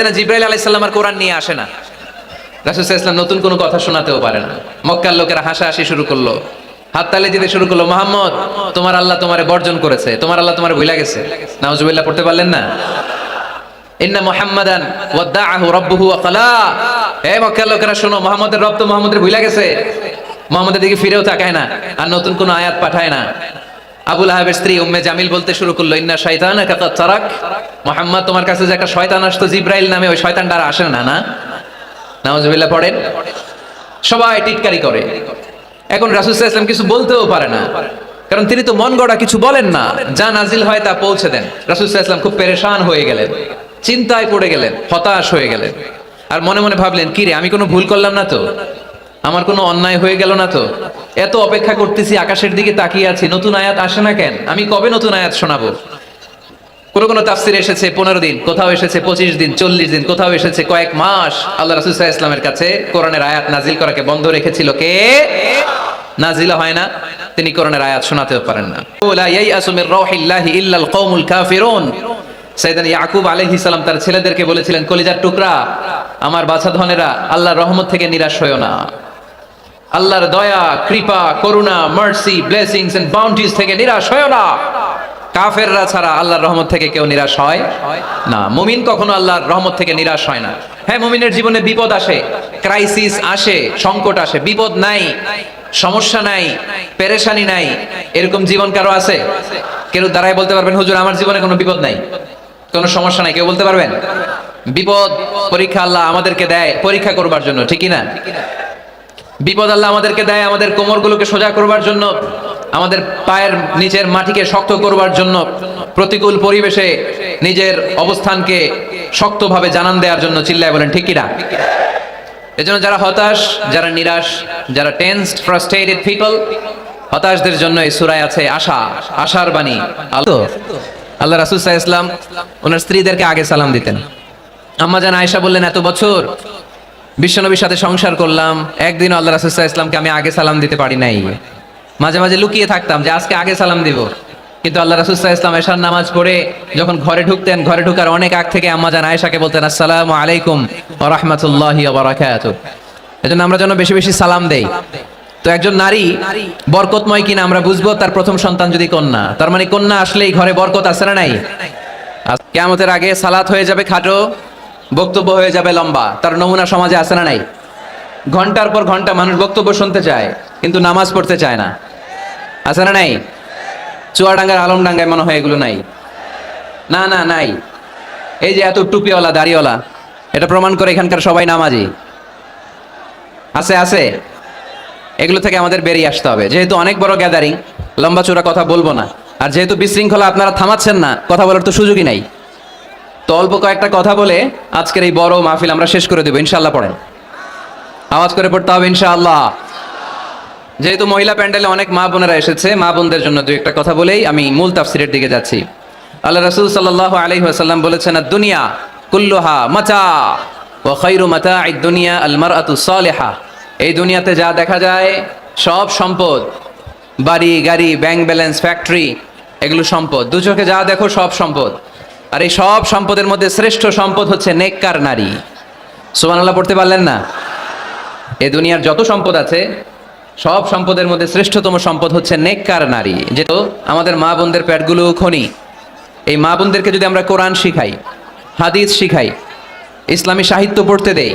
সাইদানা জিব্রাইল আলাইসাল্লাম আর কোরআন নিয়ে আসে না। রাসুল ইসলাম নতুন কোনো কথা শোনাতেও পারে না। মক্কার লোকেরা হাসাহাসি শুরু করল। হাততালি দিতে শুরু করল, মোহাম্মদ, তোমার আল্লাহ তোমারে বর্জন করেছে, তোমার আল্লাহ তোমার ভুলা গেছে। নাউজুবিল্লাহ, পড়তে পারলেন না? ইন্না মুহাম্মাদান ওয়াদাআহু রাব্বুহু ওয়া ক্বালা হে মক্কার লোকেরা, শোনো, মুহাম্মদের রব তো মুহাম্মদের ভুলা গেছে। মুহাম্মদের দিকে ফিরেও তাকায় না, আর নতুন কোনো আয়াত পাঠায় না। আবুল আহাবের স্ত্রী উম্মে জামিল বলতে শুরু করল, ইন্না শয়তানা তারাক। মুহাম্মদ, তোমার কাছে যে একটা শয়তান আসতো জিব্রাইল নামে, ওই শয়তানটা আর আসে না না? নাউজুবিল্লাহ, পড়েন? সবাই টিটকারি করে। এখন রাসূল ওয়াসাল্লাম কিছু বলতেও পারে না। কারণ তিনি তো মন গড়া কিছু বলেন না। যা নাজিল হয় তা পৌঁছে দেন। রাসূল ওয়াসাল্লাম খুব পেরেশান হয়ে গেলেন। চিন্তায় পড়ে গেলেন, হতাশ হয়ে গেলেন। আর মনে মনে ভাবলেন, কি রে, আমি কোনো ভুল করলাম না তো? আমার কোনো অন্যায় হয়ে গেল না তো? এত অপেক্ষা করতেছি, আকাশের দিকে তাকিয়ে আছি, নতুন আয়াত আসে না কেন? আমি কবে নতুন আয়াত শোনাবো? কোন কোন তাফসির এসেছে পনেরো দিন, কোথাও এসেছে পঁচিশ দিন, চল্লিশ দিন, কোথাও এসেছে কয়েক মাস। আল্লাহ আলাইহি ইসলামের কাছে কোরআনের আয়াত নাজিল করাকে বন্ধ রেখেছিল। কে? নাজিলা হয় না। তিনি কোরআনের আয়াত শোনাতেও পারেন না। ওলা ইয়াইআসু মির রাউহিল্লাহি ইল্লাল কওমুল কাফিরুন। সাইয়েদান ইয়াকুব আলাইহিস সালাম তার ছেলেদেরকে বলেছিলেন, কলিজার টুকরা, আমার বাছা ধনেরা, আল্লাহর রহমত থেকে নিরাশ হয়ো না। আল্লাহর দয়া, কৃপা, করুণা মার্সি ব্লেসিংস এন্ড বাউন্টিজ থেকে নিরাশ হয় না। কাফেররা ছাড়া আল্লাহর রহমত থেকে কেউ নিরাশ হয় না। মুমিন কখনো আল্লাহর রহমত থেকে নিরাশ হয় না। হ্যাঁ মুমিনের জীবনে বিপদ আসে ক্রাইসিস আসে, সংকট আসে, বিপদ নাই, সমস্যা নাই, পেরেশানি নাই, এরকম জীবন কারও আছে? কেউ দাঁড়ায় বলতে পারবেন, হুজুর, আমার জীবনে কোনো বিপদ নাই। কোনো সমস্যা নাই, কেউ বলতে পারবেন? বিপদ, পরীক্ষা আল্লাহ আমাদেরকে দেয়, পরীক্ষা করবার জন্য ঠিকই না? বিপদ আল্লাহ আমাদেরকে দেয়, আমাদের কোমরগুলোকে সোজা করবার জন্য, আমাদের পায়ের নিচের মাটিকে শক্ত করবার জন্য, প্রতিকূল পরিবেশে নিজের অবস্থানকে শক্তভাবে জানান দেওয়ার জন্য চিল্লায় বলেন, ঠিক কিনা এজন্য যারা হতাশ, যারা নিরাশ, যারা টেন্সড ফ্রাস্ট্রেটেড পিপল হতাশদের জন্য এই সুরায় আছে আশা, আশার বাণী। আল্লাহ আল্লাহ রাসুল সাহা ইসলাম ওনার স্ত্রীদেরকে আগে সালাম দিতেন। আম্মা জান আয়েশা বললেন, এত বছর বিশ্বনবীর সাথে সংসার করলাম। একদিন আল্লাহ রাসুল্লাহ ইসলামকে আমি আগে সালাম দিতে পারি নাই। মাঝে মাঝে লুকিয়ে থাকতাম যে আজকে আগে সালাম দিব। কিন্তু আল্লাহ রাসুল্লাহ ইসলাম এশার নামাজ পড়ে যখন ঘরে ঢুকতেন, ঘরে ঢুকার অনেক আগ থেকে আম্মা জান আয়েশাকে বলতেন, আসসালামু আলাইকুম রাহমাতুল্লাহি ওয়া বারাকাতুহু। এজন্য আমরা যেন বেশি বেশি সালাম দেই। তো একজন নারী বরকতময় কিনা আমরা বুঝব, তার প্রথম সন্তান যদি কন্যা। তার মানে কন্যা আসলেই ঘরে বরকত আছে না নাই? কেমতের আগে সালাত হয়ে যাবে খাটো। বক্তব্য হয়ে যাবে লম্বা। তার নমুনা সমাজে আছে না নাই? ঘণ্টার পর ঘণ্টা মানুষ বক্তব্য শুনতে চায়, কিন্তু নামাজ পড়তে চায় না। আছে না নাই? চুয়াডাঙ্গার আলমডাঙ্গায় মনে হয় এগুলো নাই। না না, নাই। এই যে এত টুপিওয়ালা, দাড়িওয়ালা, এটা প্রমাণ করে এখানকার সবাই নামাজি। আছে আছে। এগুলো থেকে আমাদের বেরিয়ে আসতে হবে। যেহেতু অনেক বড় গ্যাদারিং লম্বা চূড়া কথা বলব না। আর যেহেতু বিশৃঙ্খলা আপনারা থামাচ্ছেন না, কথা বলার তো সুযোগই নাই। তো অল্প কয়েকটা কথা বলে আজকের এই বড় মাহফিল আমরা শেষ করে দেবো ইনশাল্লাহ পড়েন। আওয়াজ করে পড়তে হবে, ইনশাআল্লাহ। যেহেতু মহিলা প্যান্ডেলে অনেক মা বোনেরা এসেছে, মা বোনদের জন্য দু একটা কথা বলেই আমি মূল তাফসিরের দিকে যাচ্ছি। আল্লাহ রাসূল সাল্লাল্লাহু আলাইহি ওয়াসাল্লাম বলেছেন দুনিয়া কুল্লুহা মাতা ওয়া খায়রু মাতাঈদ দুনিয়া আলমার মারআতু সালিহা। এই দুনিয়াতে যা দেখা যায়, সব সম্পদ। বাড়ি, গাড়ি, ব্যাংক ব্যালেন্স, ফ্যাক্টরি, এগুলো সম্পদ। দু চোখে যা দেখো, সব সম্পদ। আর এই সব সম্পদের মধ্যে শ্রেষ্ঠ সম্পদ হচ্ছে নেককার নারী। সুবহানাল্লাহ, পড়তে পারলেন না? এ দুনিয়ার যত সম্পদ আছে, সব সম্পদের মধ্যে শ্রেষ্ঠতম সম্পদ হচ্ছে নেককার নারী। যেহেতু আমাদের মা বোনদের পেটগুলো খনি, এই মা বোনদেরকে যদি আমরা কোরআন শিখাই, হাদিস শিখাই, ইসলামী সাহিত্য পড়তে দেই,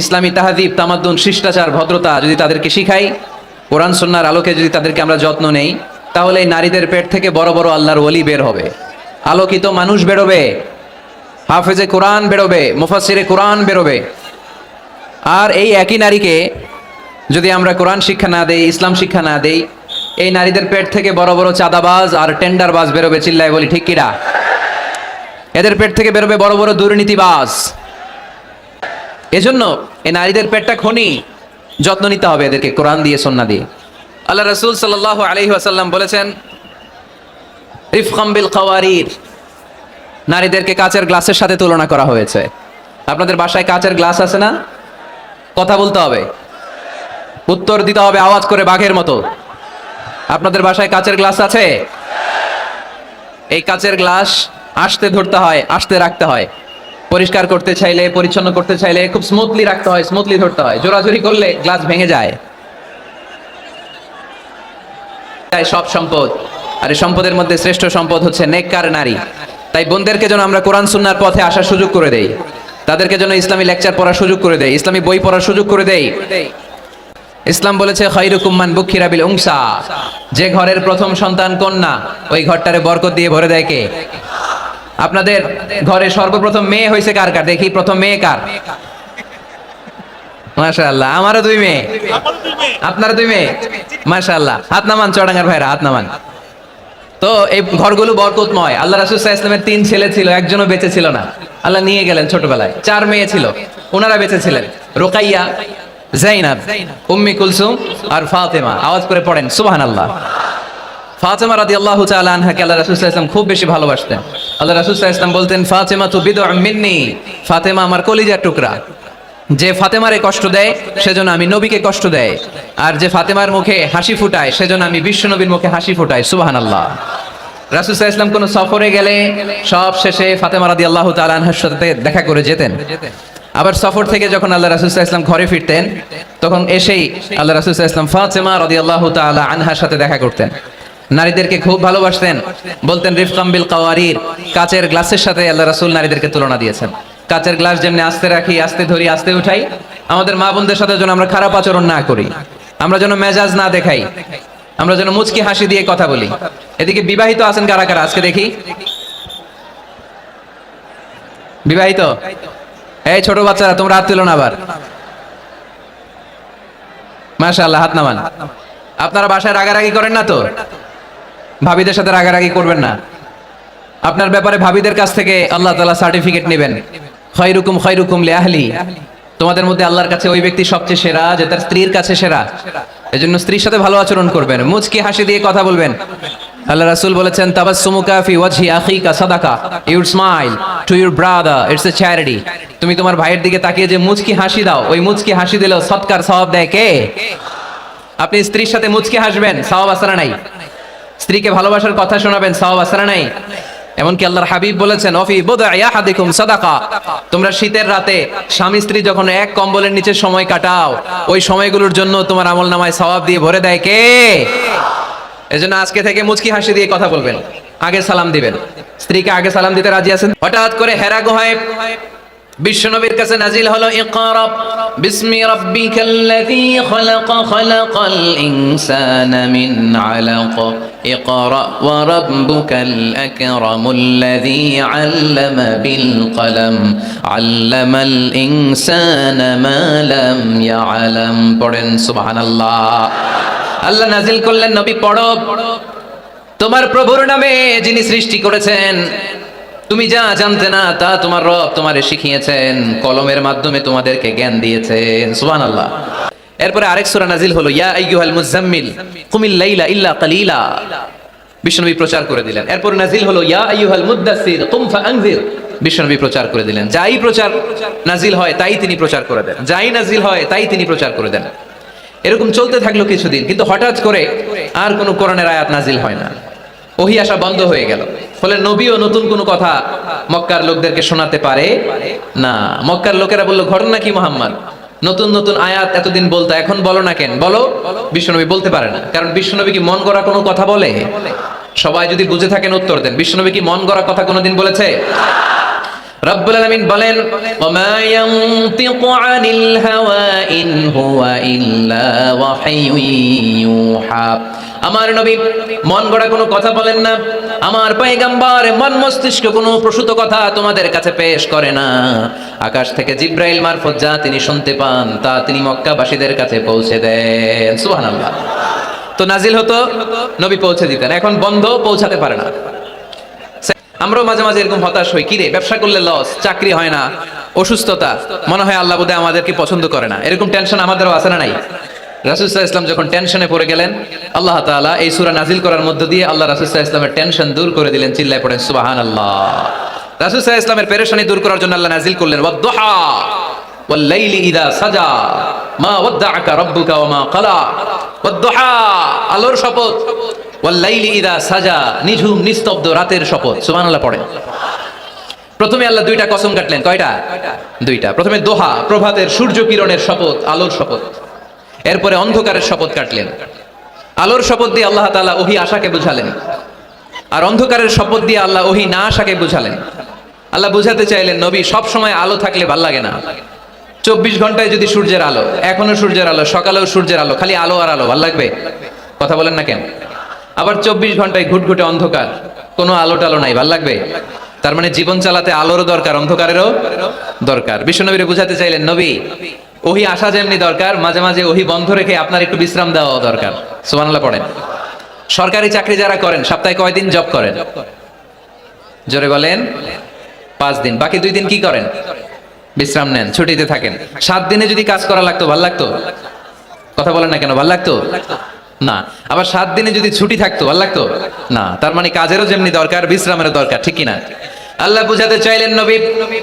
ইসলামী তাহাদিব তামাদ্দুন, শিষ্টাচার, ভদ্রতা যদি তাদেরকে শিখাই, কোরআন সন্ন্যার আলোকে যদি তাদেরকে আমরা যত্ন নেই, তাহলে এই নারীদের পেট থেকে বড় বড় আল্লাহর ওলি বের হবে। আলোকিত মানুষ বেরোবে। হাফেজে কোরআন বেরোবে মুফাসিরে কোরআন বেরোবে। আর এই একই নারীকে যদি আমরা কোরআন শিক্ষা না দেই, ইসলাম শিক্ষা না দেই, এই নারীদের পেট থেকে বড় বড় চাঁদাবাজ আর টেন্ডারবাজ বেরোবে চিল্লায় বলি, ঠিক কিরা এদের পেট থেকে বেরোবে বড় বড় দুর্নীতিবাজ। এজন্য এই নারীদের পেটটা খনি, যত্ন নিতে হবে এদেরকে কোরআন দিয়ে, সন্না দিয়ে। আল্লাহ রসুল সাল্লাহ আলহি আসাল্লাম বলেছেন রিফকাম বিল খাওয়ারির। নারীদেরকে কাচের গ্লাসের সাথে তুলনা করা হয়েছে। আপনাদের বাসায় কাচের গ্লাস আছে না? কথা বলতে হবে। উত্তর দিতে হবে আওয়াজ করে বাঘের মতো। আপনাদের বাসায় কাচের গ্লাস আছে? এই কাচের গ্লাস আসতে ধরতে হয়, আসতে রাখতে হয়। পরিষ্কার করতে চাইলে, পরিচ্ছন্ন করতে চাইলে খুব স্মুথলি রাখতে হয় স্মুথলি ধরতে হয়। জোরাজোরি করলে গ্লাস ভেঙে যায়। তাই সব সম্পদ। আর এই সম্পদের মধ্যে শ্রেষ্ঠ সম্পদ হচ্ছে নেককার নারী। তাই বোনদেরকে যেন আমরা কোরআন সুন্নার পথে আসার সুযোগ করে দেই। তাদেরকে যেন ইসলামী লেকচার পড়ার সুযোগ করে দেয় ইসলামী বই পড়ার সুযোগ করে দেই। ইসলাম বলেছে খৈরুকুম্মান বুক্ষিরা বিল উংসা যে ঘরের প্রথম সন্তান কন্যা, ওই ঘরটারে বরকত দিয়ে ভরে দেয় কে? আপনাদের ঘরে সর্বপ্রথম মেয়ে হয়েছে কার কার? দেখি, প্রথম মেয়ে কার? মাশাআল্লাহ, আমারও দুই মেয়ে। আপনারা দুই মেয়ে? মাশাআল্লাহ, হাত নামান চড়াঙ্গার ভাইরা, হাত নামান। তো এই ঘরগুলো বরকতময়। আল্লাহ রাসুল ইসলামের তিন ছেলে ছিল, একজনও বেঁচে ছিল না। আল্লাহ নিয়ে গেলেন ছোটবেলায়। চার মেয়ে ছিল, ওনারা বেঁচে ছিলেন। রোকাইয়া, জাইনাব, উম্মি কুলসুম আর ফাতেমা। আওয়াজ করে পড়েন সুবাহান আল্লাহ ফাতেমা রাদি আল্লাহ আনহাকে আল্লাহ রাসুল ইসলাম খুব বেশি ভালোবাসতেন। আল্লাহ রাসুল ইসলাম বলতেন, ফাতেমা তো বিদ মিন্নি ফাতেমা আমার কলিজার টুকরা। যে ফাতেমারে কষ্ট দেয়, সেজন্য আমি নবীকে কষ্ট দেয়। আর যে ফাতেমার মুখে হাসি ফুটায়, সেজন্য আমি বিশ্ব নবীর মুখে হাসি ফুটাই। সুবাহান আল্লাহ রাসুসাহ ইসলাম কোন সফরে গেলে সব শেষে আল্লাহ সাথে দেখা করে যেতেন। আবার সফর থেকে যখন আল্লাহ রাসুসাহ ইসলাম ঘরে ফিরতেন, তখন এসেই আল্লাহ রাসুসাহ ইসলাম ফাতেমা রাদি আল্লাহ তালা আনহার সাথে দেখা করতেন। নারীদেরকে খুব ভালোবাসতেন। বলতেন, রিফকাম বিল কাওয়ারির। কাচের গ্লাসের সাথে আল্লাহ রাসুল নারীদেরকে তুলনা দিয়েছেন। কাচের গ্লাস যেমনি আস্তে রাখি, আস্তে ধরি, আস্তে উঠাই। আমাদের মা বোনদের সাথে যেন আমরা খারাপ আচরণ না করি। আমরা যেন মেজাজ না দেখাই। আমরা যেন মুচকি হাসি দিয়ে কথা বলি। এদিকে বিবাহিত আছেন কারা কারা? আজকে দেখি। বিবাহিত? এই ছোট বাচ্চারা, তোমরা হাত তুলো না আবার। মাশাআল্লাহ, হাত নামান। আপনারা বাসায় রাগারাগি করেন না তো? ভাবিদের সাথে রাগারাগি করবেন না। আপনার ব্যাপারে ভাবিদের কাছ থেকে আল্লাহ তালা সার্টিফিকেট নেবেন। খৈরুকুম খৈরুকুম লে আহলি তোমাদের মধ্যে আল্লাহর কাছে ওই ব্যক্তি সবচেয়ে সেরা যে তার স্ত্রীর কাছে সেরা। এজন্য স্ত্রীর সাথে ভালো আচরণ করবেন মুচকি হাসি দিয়ে কথা বলবেন। আল্লাহ রাসূল বলেছেন তাবাসসুমুকা ফি ওয়াজহি আখিকা সাদাকা your smile to your brother it's a charity. তুমি তোমার ভাইয়ের দিকে তাকিয়ে যে মুচকি হাসি দাও ওই মুচকি হাসি দিলেও সৎকার সওয়াব দেয় কে? আপনি স্ত্রীর সাথে মুচকি হাসবেন সওয়াব আসারা নাই। স্ত্রীকে ভালোবাসার কথা শোনাবেন সওয়াব আসারা নাই। এমনকি আল্লাহর হাবিব বলেছেন, অফি বোদায়া হাদিকুম সাদাকা। তোমরা শীতের রাতে স্বামী স্ত্রী যখন এক কম্বলের নিচে সময় কাটাও, ওই সময়গুলোর জন্য তোমার আমল নামায় সওয়াব দিয়ে ভরে দেয় কে? এজন্য আজকে থেকে মুচকি হাসি দিয়ে কথা বলবেন, আগে সালাম দিবেন। স্ত্রীকে আগে সালাম দিতে রাজি আছেন? হঠাৎ করে হেরা গুহায় বিশ্বনবীর কাছে নাজিল হলো, ইকরা বিসমি রাব্বিকাল্লাযী খলাক, খলাকাল ইনসানা মিন আলাক। ইকরা ওয়া রাব্বুকাল আকরামুল্লাযী আল্লামা বিল কলম আল্লামাল ইনসানা মা লাম ইয়ালাম। পড়েন, সুবহানাল্লাহ। আল্লাহ নাজিল করলেন, নবী, পড়ো। তোমার প্রভুর নামে যিনি সৃষ্টি করেছেন তুমি যা জানতে না, তা তোমার রব তোমারে শিখিয়েছেন, কলমের মাধ্যমে তোমাদেরকে জ্ঞান দিয়েছেন। সুবহান আল্লাহ এরপরে আরেক সূরা নাজিল হলো, ইয়া আইয়ুহাল মুজাম্মিল কুমিল লাইলা ইল্লা কালিলা। বিশ্বনবী প্রচার করে দিলেন। এরপর নাজিল হলো, ইয়া আইয়ুহাল মুদ্দাসসির কুম ফাআনজির বিশ্বনবী প্রচার করে দিলেন। যাই প্রচার নাজিল হয়, তাই তিনি প্রচার করে দেন। যাই নাজিল হয়, তাই তিনি প্রচার করে দেন। এরকম চলতে থাকল কিছুদিন, কিন্তু হঠাৎ করে আর কোনো কোরআনের আয়াত নাজিল হয় না। ওহি আসা বন্ধ হয়ে গেল। ফলে নবীও নতুন কোনো কথা মক্কার লোকদেরকে শোনাতে পারে না। মক্কার লোকেরা বলল, ঘটনা কি মোহাম্মদ? নতুন নতুন আয়াত এতদিন বলতো, এখন বলো না কেন? বলো। বিশ্বনবী বলতে পারে না। কারণ বিশ্বনবী কি মন গড়া কোনো কথা বলে? সবাই যদি বুঝে থাকেন উত্তর দেন। বিশ্বনবী কি মন গড়া কথা কোনোদিন বলেছে? রব্বুল আলামিন বলেন ইল্লা আমার নবী মন গড়া কোনো কথা বলেন না। আমার পয়গাম্বার মন মস্তিষ্ক কোনো প্রসূত কথা তোমাদের কাছে পেশ করে না। আকাশ থেকে জিব্রাইল মারফত যা তিনি শুনতে পান, তা তিনি মক্কাবাসীদের কাছে পৌঁছে দেন। সুবহানাল্লাহ। তো নাজিল হতো, নবী পৌঁছে দিতেন। এখন বন্ধ, পৌঁছাতে পারে না। আমরাও মাঝে মাঝে এরকম হতাশ হই কিরে ব্যবসা করলে লস চাকরি হয় না, অসুস্থতা। মনে হয় আল্লাহ বোধহয় আমাদেরকে পছন্দ করে না। এরকম টেনশন আমাদেরও আছে না নাই? রাসুসাহ ইসলাম যখন টেনশনে পড়ে গেলেন আল্লাহ তাআলা এই সূরা নাজিল করার মধ্য দিয়ে আল্লাহ রাসুসাহ ইসলামের টেনশন দূর করে দিলেন চিল্লায় পড়েন সুবাহান আল্লাহ রাসুসাহ ইসলামের পেরেশানি দূর করার জন্য আল্লাহ নাজিল করলেন ওয়াদ্দুহা والليل إذا سجى ما ودعك ربك وما قلى والضحى আলোর শপথ ওয়াল্লাইলি ইদা সাজা নিঝুম নিস্তব্ধ রাতের শপথ সুবহানাল্লাহ পড়ে প্রথমে আল্লাহ দুইটা কসম কাটলেন কয়টা দুইটা প্রথমে দোহা প্রভাতের সূর্য কিরণের শপথ আলোর শপথ এরপরে অন্ধকারের শপথ কাটলেন। আলোর শপথ দিয়ে আল্লাহ তাআলা ওহি আশাকে বুঝালেন। আর অন্ধকারের শপথ দিয়ে আল্লাহ ওহি না আশাকে বুঝালেন। আল্লাহ বুঝাতে চাইলেন, নবী, সব সময় আলো থাকলে ভালো লাগে না। চব্বিশ ঘন্টায় যদি সূর্যের আলো, এখনও সূর্যের আলো, সকালেও সূর্যের আলো, খালি আলো আর আলো, ভালো লাগবে? কথা বলেন না কেন? আবার চব্বিশ ঘন্টায় ঘুটঘুটে অন্ধকার, কোনো আলো টালো নাই, ভালো লাগবে? তার মানে জীবন চালাতে আলোরও দরকার, অন্ধকারেরও দরকার। বিশ্বনবীরে বুঝাতে চাইলেন, নবী ওহি আসা যেমনি দরকার, মাঝে মাঝে ওহি বন্ধ রেখে আপনার একটু বিশ্রাম দেওয়া দরকার। সুবহানাল্লাহ পড়েন। সরকারি চাকরি যারা করেন, সপ্তাহে কয়দিন জব করেন? জোরে বলেন, পাঁচ দিন। বাকি দুই দিন কি করেন? বিশ্রাম নেন, ছুটিতে থাকেন। সাত দিনে যদি কাজ করা লাগতো, ভালো লাগতো? কথা বলেন না কেন, ভালো লাগতো? না। আবার সাত দিনে যদি ছুটি থাকতো, ভালো লাগতো? না। তার মানে কাজেরও যেমনি দরকার, বিশ্রামেরও দরকার, ঠিক কিনা? আল্লাহ বুঝাতে চাইলেন নবী,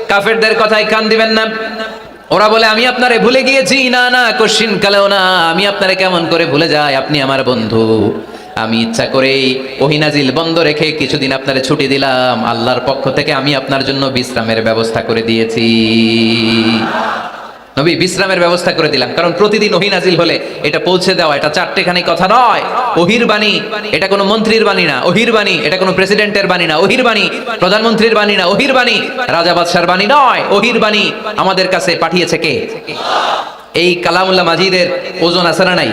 কাফেরদের কথায় কান দিবেন না। ওরা বলে, আমি আপনারে ভুলে গিয়েছি। না না কোশ্চিন কালেও না। আমি আপনারে কেমন করে ভুলে যাই? আপনি আমার বন্ধু। আমি ইচ্ছা করেই ওহিনাজিল বন্ধ রেখে কিছুদিন আপনারে ছুটি দিলাম। আল্লাহর পক্ষ থেকে আমি আপনার জন্য বিশ্রামের ব্যবস্থা করে দিয়েছি। নবী বিশ্রামের ব্যবস্থা করে দিলাম। কারণ প্রতিদিন ওহি নাজিল হলে এটা পৌঁছে দেওয়া, এটা চারটেখানি কথা নয়। ওহির বাণী, এটা কোনো মন্ত্রীর বাণী না। ওহির বাণী, এটা কোনো প্রেসিডেন্টের বাণী না। ওহির বাণী, প্রধানমন্ত্রীর বাণী না। ওহির বাণী, রাজা বাদশার বাণী নয়। ওহির বাণী আমাদের কাছে পাঠিয়েছে কে? এই কালামুল্লাহ মাজিদের ওজন আছে না নাই?